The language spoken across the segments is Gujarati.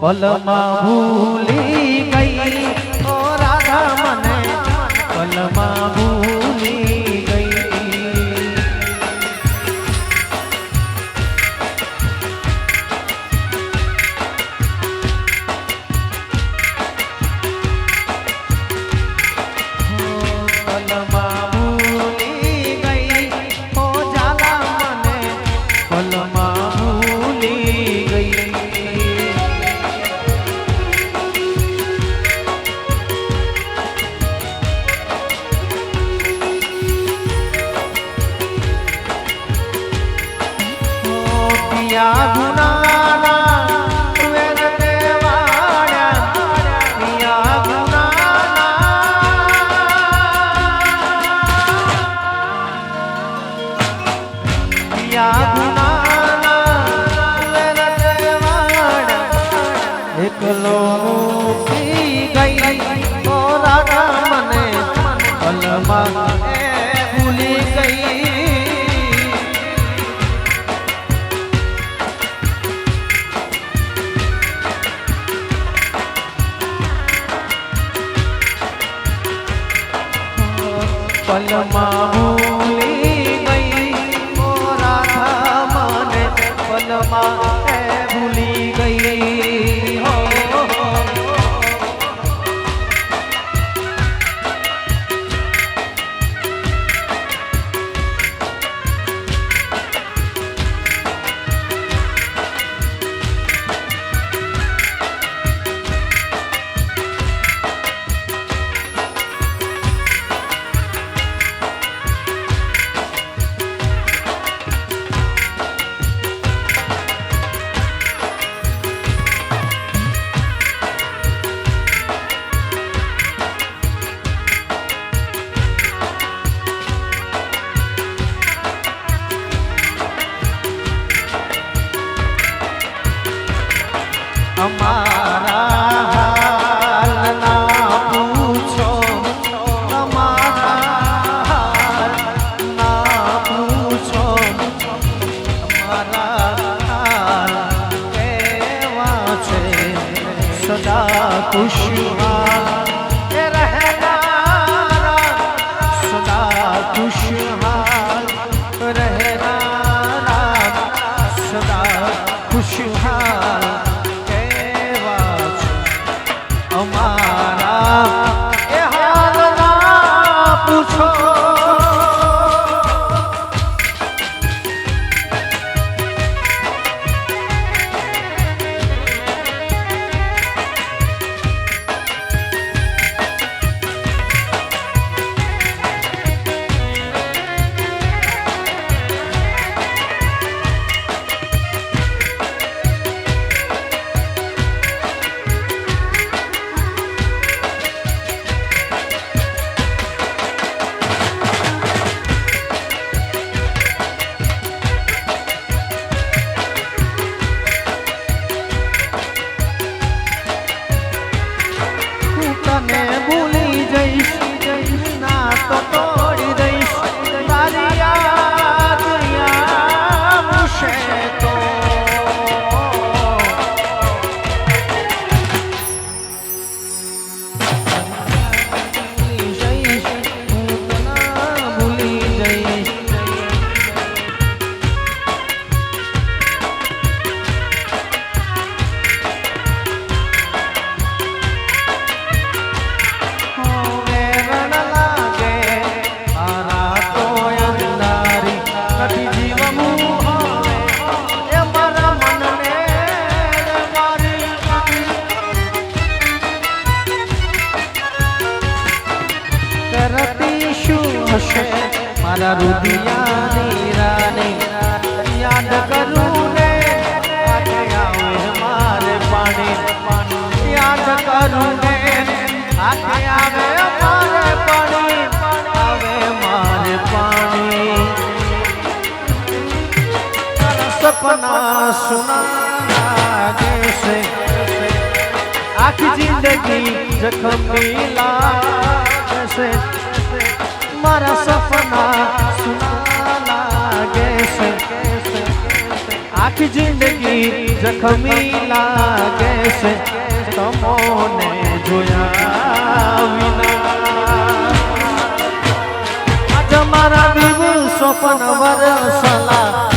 પલમાં ભૂલી ગઈ. પલમાં 不需要。સપના સુના દેશે આખી જિંદગી જખમી લાગશે. મારા સપના સુના લાગે છે આખી જિંદગી જખમી લાગે છે તમોને જોયા વિના. આજ મારા બીજું સપન વરસલા.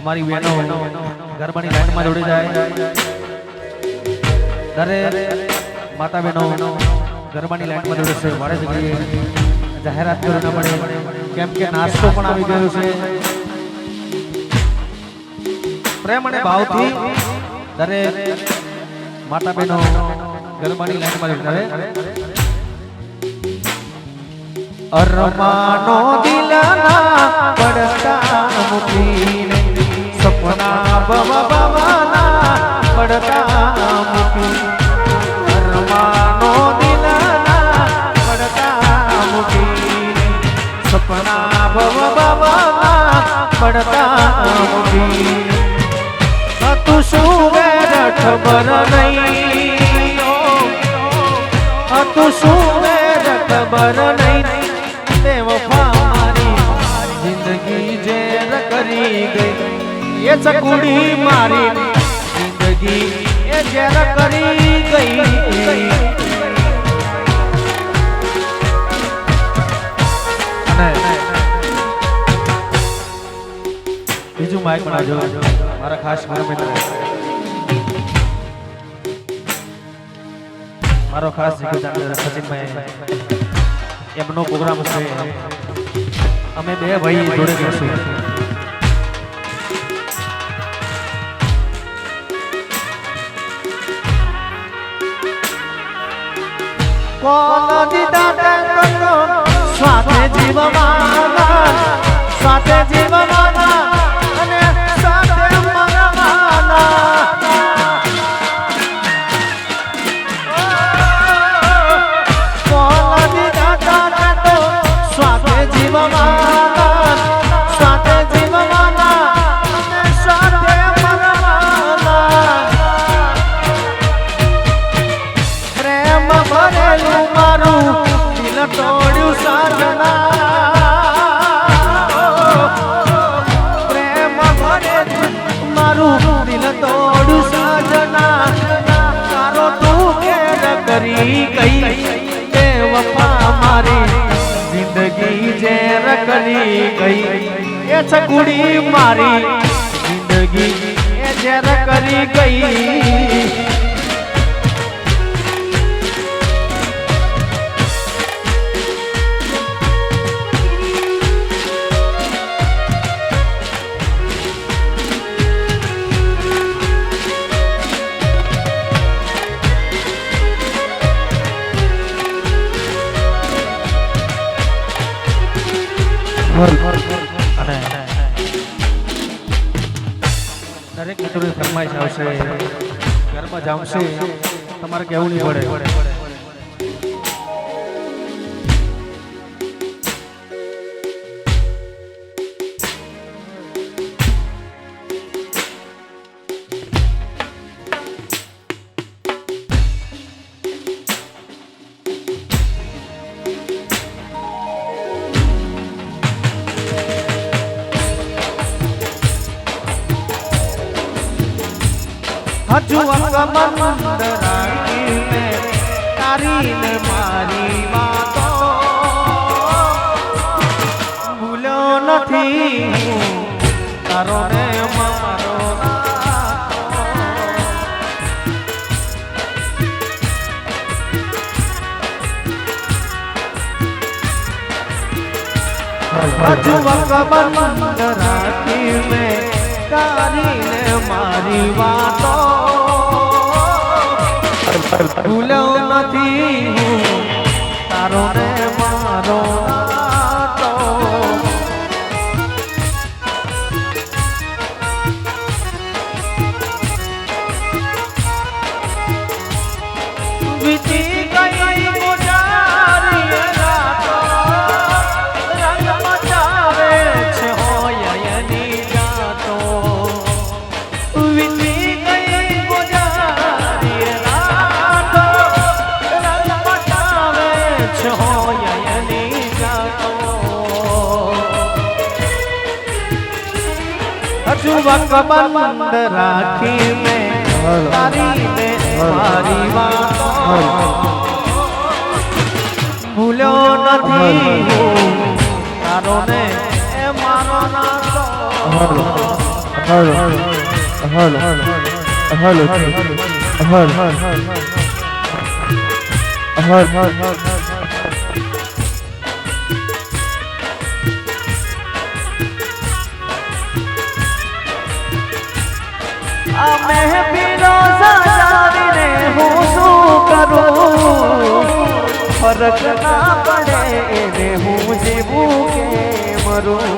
અમારી બહેનો ગરબાની લાઈનમાં જોડી જાય. દરે માતા બહેનો ગરબાની લાઈનમાં જોડે છે મારે જગ્યાએ જાહેરાત કરવી ના પડે કેમ કે નાસ્તો પણ આવી ગયો છે. પ્રેમ અને ભાવથી દરે માતા બહેનો ગરબાની લાઈનમાં જોડે અરમાનો દિલના પડતા મૂકીને બવ બવના પડતા મૂકી. અરમાનો દિલના પડતા મૂકીને સપના બવ બવના પડતા મૂકી તું શું ખબર નહીં? તું ખબર નહીં? ચકુડી મારી જિંદગી એ જેર કરી ગઈ. બીજું માઇક પણ આજો. મારા ખાસ મારા મિત્ર. મારો ખાસ સચિનભાઈ. એમનો પ્રોગ્રામ છે. અમે બે ભાઈ જોડે જઈશું. সাথে জীবন সাথে জীবমান કરી કઈ તે વફા મારી જિંદગી જે કરી ગઈ. એ છકુડી મારી જિંદગી એ જે કરી ગઈ. અને દરેક મિત્રોની ફરમાઈશ આવશે ઘરમાં જામશે તમારે કેવું નહીં પડે. સંબંધ રાખીને તારીને મારી વાતો ભૂલ્યો નથી તારો ને મારો હજુ ભગવાન હજુ રાખી મેં તારી ને મારી વાતો ભૂલ્યો નથી હું તારો ને એ મારો નાતો હલો હલો હલો હલો આ મહેફિલો સજાવીને હું શું કરું ફરક ના પડે એને હું જીવું કે મરું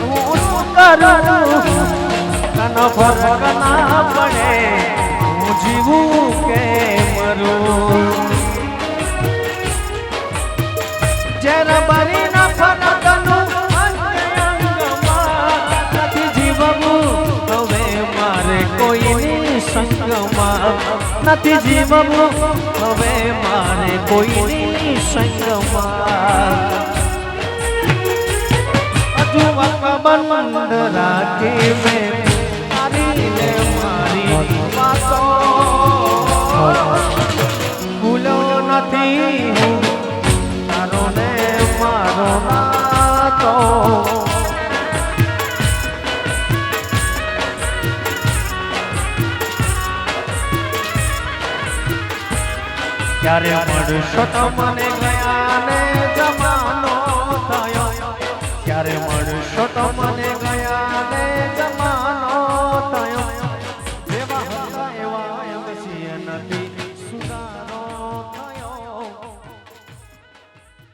હું શું નથી જીવવું હવે મારે કોઈની સંગમાં નથી જીવવું હવે મારે કોઈની સંગમાં હજુ બંધ રાખી મેં મારી ને મારી વાતો ભૂલો નથી હું ક્યારે મળશો તો મને ગયા